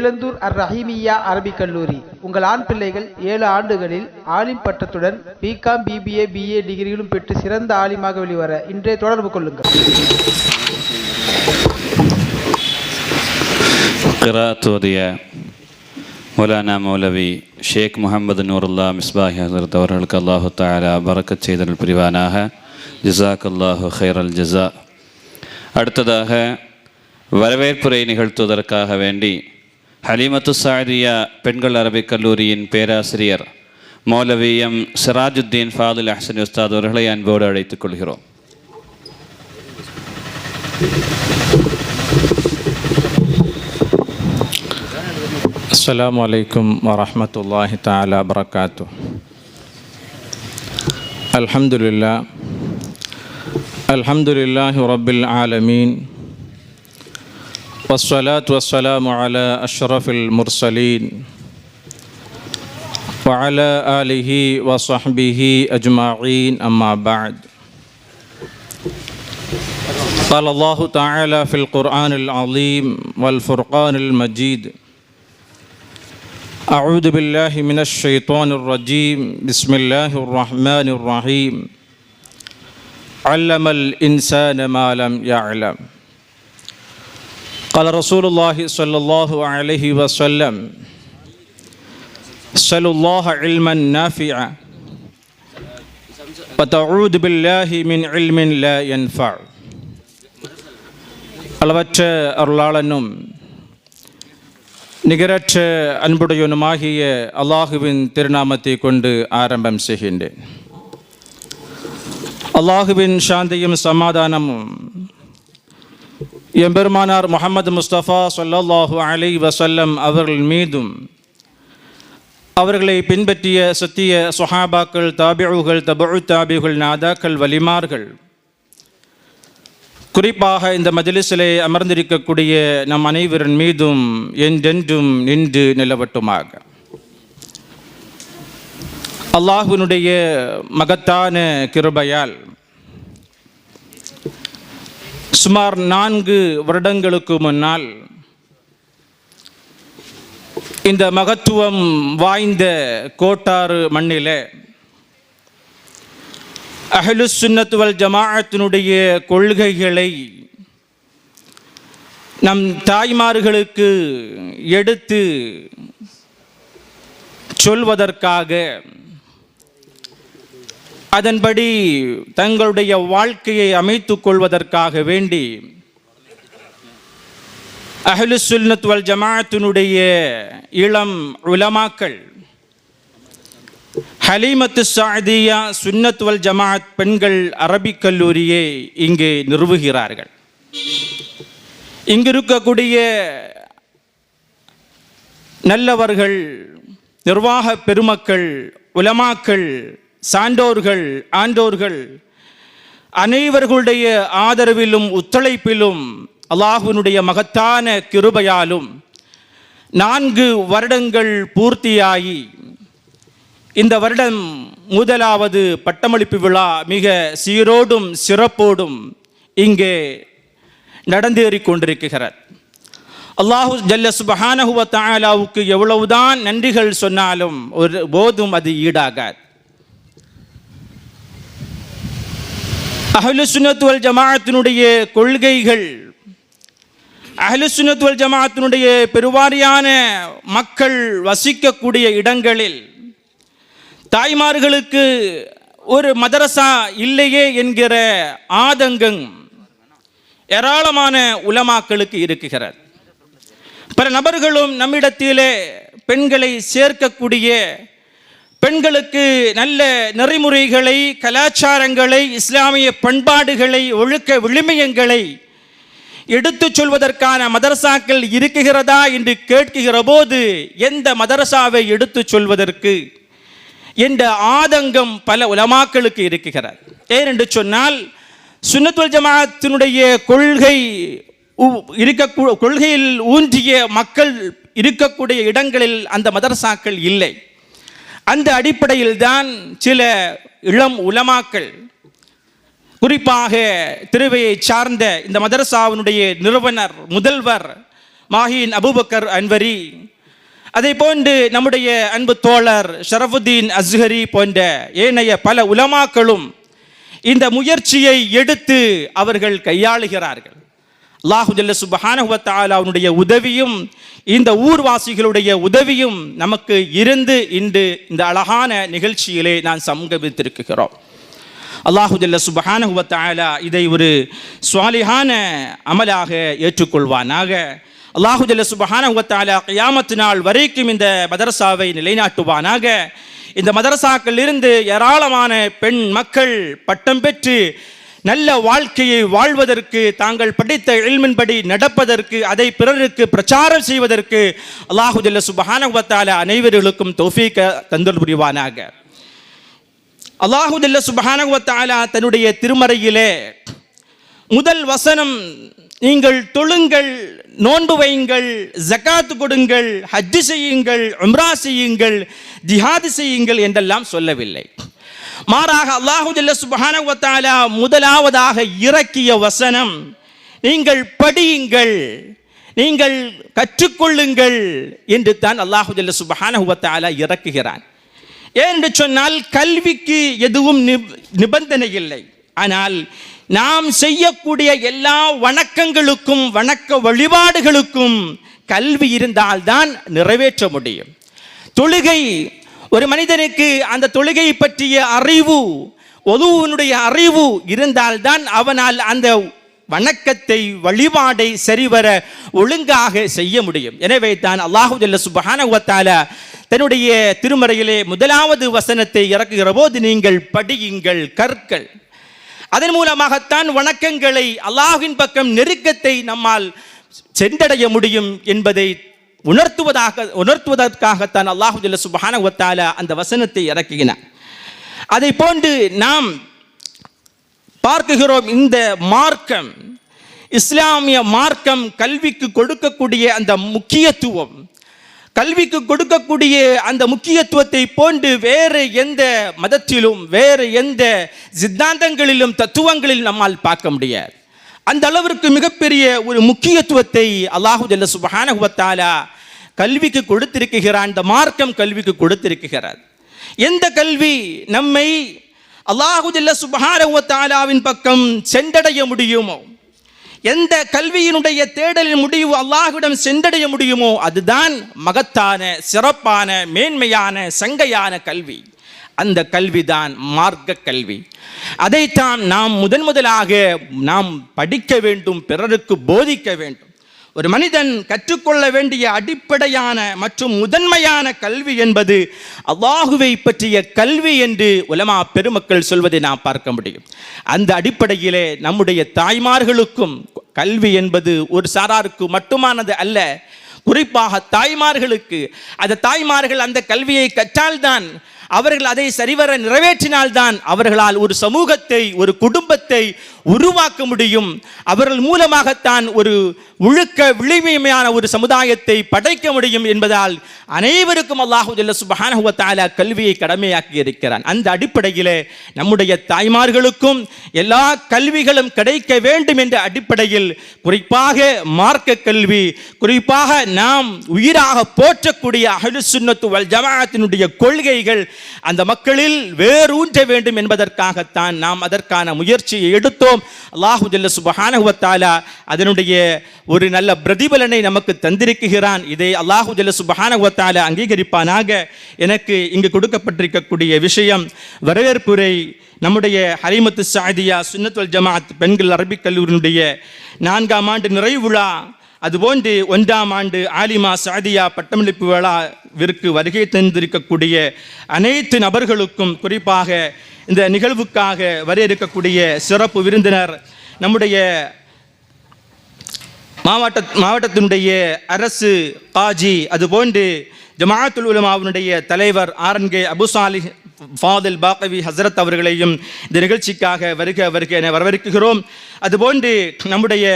இளந்தூர் அர் ரஹீமியா அரபிக் கல்லூரி. உங்கள் ஆண் பிள்ளைகள் ஏழு ஆண்டுகளில் ஆலிம் பட்டத்துடன் பிகாம் பிபிஏ பிஏ டிகிரிகளும் பெற்று சிறந்த ஆலிமாக வெளிவர இன்றே தொடர்பு கொள்ளுங்கள். கிராத் ஓதிய மௌலானா மௌலவி ஷேக் முகமது நூருல்லா மிஸ்பாஹி ஹசரத் அவர்களுக்கு அல்லாஹு தாலா பறக்கச் செய்தல் புரிவானாக ஜிசாக் அல்லாஹு ஹைரல் ஜிசா அடுத்ததாக வரவேற்புரை நிகழ்த்துவதற்காக வேண்டி ഹലീമത്തു സാരിയ പെൺകുള അറബിക്കല്ലൂരിയൻ പേരാശ്രിയർ മൗലവി എം സിറാജുദ്ദീൻ ഫാദുൽ അഹസൻ ഉസ്താദ് അവരെ അൻപോട് അഴൈത്തു കൊള്ളുകോ അസ്സലാമലൈക്കും വറഹമത്തല്ലാഹി താല വർക്കാത്തു അലഹമില്ല അലഹമില്ലാ റബ്ബിൽ ആലമീൻ. والصلاة والسلام على أشرف المرسلين وعلى آله وصحبه أجمعين أما بعد. قال الله تعالى في القرآن العظيم والفرقان المجيد أعوذ بالله من الشيطان الرجيم بسم الله الرحمن الرحيم علم الإنسان ما لم يعلم. قال رسول الله صلى الله عليه وسلم سلوا الله علما نافعا وتعوذ بالله من علم لا ينفع அளவற்ற அருளாளனும் நிகரற்ற அன்புடையவனுமாகிய அல்லாஹுவின் திருநாமத்தை கொண்டு ஆரம்பம் செய்கின்றேன் அல்லாஹுவின் சாந்தியும் சமாதானமும் எம்பெருமானார் முகமது முஸ்தபா சொல்லல்லாஹு அலி வசல்லம் அவர்கள் மீதும் அவர்களை பின்பற்றிய சத்திய சுஹாபாக்கள் தாபியுகள் தபு தாபிகள் நாதாக்கள் வலிமார்கள் குறிப்பாக இந்த மஜலிஸிலே அமர்ந்திருக்கக்கூடிய நம் அனைவரின் மீதும் என்றென்றும் நின்று நிலவட்டுமாக. அல்லாஹுனுடைய மகத்தான கிருபையால் சுமார் நான்கு வருடங்களுக்கு முன்னால் இந்த மகத்துவம் வாய்ந்த கோட்டாறு மண்ணிலே அஹ்லு சுன்னத்துவல் ஜமாஅத்தினுடைய கொள்கைகளை நம் தாய்மார்களுக்கு எடுத்து சொல்வதற்காக அதன்படி தங்களுடைய வாழ்க்கையை அமைத்துக் கொள்வதற்காக வேண்டி அஹ்லு சுன்னத் வல் ஜமாத்தினுடைய இளம் உலமாக்கள் ஹலீமத்து சாதியா சுன்னத் வல் ஜமாத் பெண்கள் அரபிக் கல்லூரியை இங்கே நிறுவுகிறார்கள். இங்கிருக்கக்கூடிய நல்லவர்கள் நிர்வாக பெருமக்கள் உலமாக்கள் சான்றோர்கள் ஆண்டோர்கள் அனைவர்களுடைய ஆதரவிலும் ஒத்துழைப்பிலும் அல்லாஹுனுடைய மகத்தான கிருபையாலும் நான்கு வருடங்கள் பூர்த்தியாகி இந்த வருடம் முதலாவது பட்டமளிப்பு விழா மிக சீரோடும் சிறப்போடும் இங்கே நடந்தேறிக் கொண்டிருக்கிறார் அல்லாஹு ஜல்ல சுபஹானஹுவ தாலாவுக்கு எவ்வளவுதான் நன்றிகள் சொன்னாலும் ஒரு போதும் அது ஈடாகாது. அஹ்லு சுன்னத் ஜமாஅத்தினுடைய கொள்கைகள் அஹ்லு சுன்னத் ஜமாஅத்தினுடைய பெருவாரியான மக்கள் வசிக்கக்கூடிய இடங்களில் தாய்மார்களுக்கு ஒரு மதரசா இல்லையே என்கிற ஆதங்கம் ஏராளமான உலமாக்களுக்கு இருக்குகிறது. பல நபர்களும் நம்மிடத்திலே பெண்களை சேர்க்கக்கூடிய பெண்களுக்கு நல்ல நெறிமுறைகளை கலாச்சாரங்களை இஸ்லாமிய பண்பாடுகளை ஒழுக்க விழுமியங்களை எடுத்து சொல்வதற்கான மதரசாக்கள் இருக்குகிறதா என்று கேட்கிற போது எந்த மதரசாவை எடுத்து சொல்வதற்கு என்ற ஆதங்கம் பல உலமாக்களுக்கு இருக்குகிறது ஏனென்று சொன்னால் சுன்னத்துல் ஜமாத்தினுடைய கொள்கை இருக்க கொள்கையில் ஊன்றிய மக்கள் இருக்கக்கூடிய இடங்களில் அந்த மதரசாக்கள் இல்லை. அந்த அடிப்படையில் தான் சில இளம் உலமாக்கள் குறிப்பாக திருவையை சார்ந்த இந்த மதரசாவினுடைய நிறுவனர் முதல்வர் மாஹின் அபூபக்கர் அன்வரி அதை போன்று நம்முடைய அன்பு தோழர் ஷரஃபுத்தீன் அஸ்ஹரி போன்ற ஏனைய பல உலமாக்களும் இந்த முயற்சியை எடுத்து அவர்கள் கையாளுகிறார்கள். அல்லாஹு ஜல்ல அவனுடைய உதவியும் இந்த ஊர்வாசிகளுடைய உதவியும் நமக்கு இருந்து இன்று இந்த அழகான நிகழ்ச்சியிலே நான் சங்கமித்திருக்கிறோம் அல்லாஹுஜல்ல ஜல்ல இதை ஒரு சுவாலிகான அமலாக ஏற்றுக்கொள்வானாக. அல்லாஹுஜல்ல சுபஹானஹு நாள் வரைக்கும் இந்த மதரசாவை நிலைநாட்டுவானாக. இந்த மதரசாக்களிலிருந்து ஏராளமான பெண் மக்கள் பட்டம் பெற்று நல்ல வாழ்க்கையை வாழ்வதற்கு தாங்கள் படித்த இல்மின்படி நடப்பதற்கு அதை பிறருக்கு பிரச்சாரம் செய்வதற்கு அல்லாஹு சுபஹானவத்தால அனைவர்களுக்கும் தௌஃபீக தந்தல் புரிவானாக. அல்லாஹு ஜல்ல தன்னுடைய திருமறையிலே முதல் வசனம் நீங்கள் தொழுங்கள் நோன்பு வையுங்கள் ஜக்காத்து கொடுங்கள் ஹஜ்ஜு செய்யுங்கள் உம்ரா செய்யுங்கள் ஜிஹாது செய்யுங்கள் என்றெல்லாம் சொல்லவில்லை. மாறாக அல்லாஹு ஜல்ல முதலாவதாக இறக்கிய வசனம் நீங்கள் படியுங்கள் நீங்கள் கற்றுக்கொள்ளுங்கள் என்று தான் அல்லாஹு ஜல்ல சுப்ஹானஹு இறக்குகிறான். ஏனென்று சொன்னால் கல்விக்கு எதுவும் நிபந்தனை இல்லை. ஆனால் நாம் செய்யக்கூடிய எல்லா வணக்கங்களுக்கும் வணக்க வழிபாடுகளுக்கும் கல்வி இருந்தால்தான் நிறைவேற்ற முடியும். தொழுகை ஒரு மனிதனுக்கு அந்த தொழுகையை பற்றிய அறிவு ஒதுவனுடைய அறிவு இருந்தால்தான் அவனால் அந்த வணக்கத்தை வழிபாடை சரிவர ஒழுங்காக செய்ய முடியும். எனவே தான் அல்லாஹுல்ல ஜல்ல தன்னுடைய திருமறையிலே முதலாவது வசனத்தை இறக்குகிற போது நீங்கள் படியுங்கள் கற்கள். அதன் மூலமாகத்தான் வணக்கங்களை அல்லாஹின் பக்கம் நெருக்கத்தை நம்மால் சென்றடைய முடியும் என்பதை உணர்த்துவதாக உணர்த்துவதற்காகத்தான் அல்லாஹுல்ல சுபஹான சுப்ஹானஹு அந்த வசனத்தை இறக்குகிறான். அதை போன்று நாம் பார்க்குகிறோம் இந்த மார்க்கம் இஸ்லாமிய மார்க்கம் கல்விக்கு கொடுக்கக்கூடிய அந்த முக்கியத்துவம் கல்விக்கு கொடுக்கக்கூடிய அந்த முக்கியத்துவத்தை போன்று வேறு எந்த மதத்திலும் வேறு எந்த சித்தாந்தங்களிலும் தத்துவங்களில் நம்மால் பார்க்க முடியாது. அந்த அளவிற்கு மிகப்பெரிய ஒரு முக்கியத்துவத்தை அல்லாஹு ஜல்ல கல்விக்கு கொடுத்திருக்கிறான் இந்த மார்க்கம் கல்விக்கு கொடுத்திருக்கிறார் எந்த கல்வி? நம்மை அல்லாஹு சுபஹாரவத்தாலாவின் பக்கம் சென்றடைய முடியுமோ? எந்த கல்வியினுடைய தேடலின் முடிவு அல்லாஹ்விடம் சென்றடைய முடியுமோ? அதுதான் மகத்தான சிறப்பான மேன்மையான சங்கையான கல்வி. அந்த கல்விதான் மார்க்க கல்வி. அதைத்தான் நாம் முதன் முதலாக நாம் படிக்க வேண்டும் பிறருக்கு போதிக்க வேண்டும். ஒரு மனிதன் கற்றுக்கொள்ள வேண்டிய அடிப்படையான மற்றும் முதன்மையான கல்வி என்பது அல்லாஹுவை பற்றிய கல்வி என்று உலமா பெருமக்கள் சொல்வதை நாம் பார்க்க முடியும். அந்த அடிப்படையிலே நம்முடைய தாய்மார்களுக்கும் கல்வி என்பது ஒரு சாராருக்கு மட்டுமானது அல்ல குறிப்பாக தாய்மார்களுக்கு. அந்த தாய்மார்கள் அந்த கல்வியை கற்றால்தான் அவர்கள் அதை சரிவர நிறைவேற்றினால்தான் அவர்களால் ஒரு சமூகத்தை ஒரு குடும்பத்தை உருவாக்க முடியும். அவர்கள் மூலமாகத்தான் ஒரு ஒழுக்க விழிமையான ஒரு சமுதாயத்தை படைக்க முடியும் என்பதால் அனைவருக்கும் அல்லாஹுல்ல ஜல்ல கல்வியை கடமையாக்கி இருக்கிறான். அந்த அடிப்படையிலே நம்முடைய தாய்மார்களுக்கும் எல்லா கல்விகளும் கிடைக்க வேண்டும் என்ற அடிப்படையில் குறிப்பாக மார்க்க கல்வி குறிப்பாக நாம் உயிராக போற்றக்கூடிய அகலு சுன்னத்து வல் ஜமாத்தினுடைய கொள்கைகள் அந்த மக்களில் வேரூன்ற வேண்டும் என்பதற்காகத்தான் நாம் அதற்கான முயற்சியை எடுத்தோம். அல்லாஹு ஜல்ல அதனுடைய ஒரு நல்ல பிரதிபலனை நமக்கு தந்திருக்கிறான். இதை அல்லாஹு ஜல்ல அங்கீகரிப்பானாக. எனக்கு இங்கு கொடுக்கப்பட்டிருக்கக்கூடிய விஷயம் வரவேற்புரை நம்முடைய ஹரிமத்து சாதியா சுன்னத்துல் ஜமாத் பெண்கள் அரபிக் கல்லூரியினுடைய நான்காம் ஆண்டு நிறைவு விழா அதுபோன்று ஒன்றாம் ஆண்டு ஆலிமா சாதியா பட்டமளிப்பு விழாவிற்கு வருகை தந்திருக்கக்கூடிய அனைத்து நபர்களுக்கும் குறிப்பாக இந்த நிகழ்வுக்காக வர இருக்கக்கூடிய சிறப்பு விருந்தினர் நம்முடைய மாவட்ட மாவட்டத்தினுடைய அரசு காஜி அதுபோன்று ஜமாத்துல் உலமாவினுடைய தலைவர் ஆரன்கே அபுசாலி ஃபாதில் பாகவி ஹசரத் அவர்களையும் இந்த நிகழ்ச்சிக்காக வருக வருக என வரவேற்கிறோம் அதுபோன்று நம்முடைய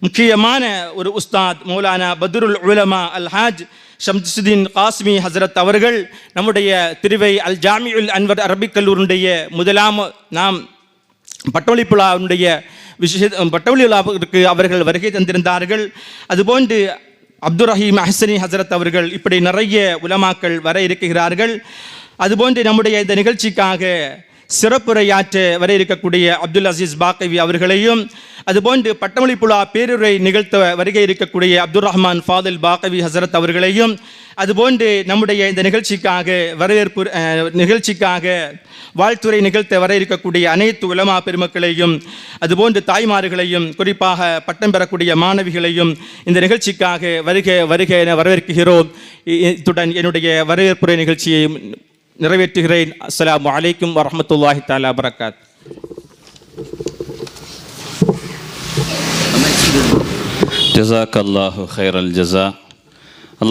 முக்கியமான ஒரு உஸ்தாத் மௌலானா பத்ருல் உலமா அல் ஹாஜ் ஷம்சுதீன் காஸ்மி ஹசரத் அவர்கள் நம்முடைய திருவை அல் ஜாமியுல் அன்வர் அரபிக் கல்லூரினுடைய முதலாம் நாம் பட்டொழிப்புலாவுடைய விஷய பட்டொழி அவர்கள் வருகை தந்திருந்தார்கள். அதுபோன்று அப்துல் ரஹீம் அஹ்சனி ஹசரத் அவர்கள் இப்படி நிறைய உலமாக்கள் வர இருக்கிறார்கள். அதுபோன்று நம்முடைய இந்த நிகழ்ச்சிக்காக சிறப்புரையாற்ற வர இருக்கக்கூடிய அப்துல் அசீஸ் பாக்கவி அவர்களையும் அதுபோன்று பட்டமளிப்புழா பேருரை நிகழ்த்த வருகை இருக்கக்கூடிய அப்துல் ரஹ்மான் ஃபாதில் பாக்கவி ஹசரத் அவர்களையும் அதுபோன்று நம்முடைய இந்த நிகழ்ச்சிக்காக வரவேற்பு நிகழ்ச்சிக்காக வாழ்த்துறை நிகழ்த்த வர இருக்கக்கூடிய அனைத்து உலமா பெருமக்களையும் அதுபோன்று தாய்மார்களையும் குறிப்பாக பட்டம் பெறக்கூடிய மாணவிகளையும் இந்த நிகழ்ச்சிக்காக வருக வருக என வரவேற்கிறோம். இத்துடன் என்னுடைய வரவேற்புரை நிகழ்ச்சியை நிறைவேற்றுகிறேன் அஸ்ஸலாமு அலைக்கும் வரஹ்மத்துல்லாஹி தஆலா வரகாத் ஜசாக் அல்லாஹு ஹைரல் ஜஸா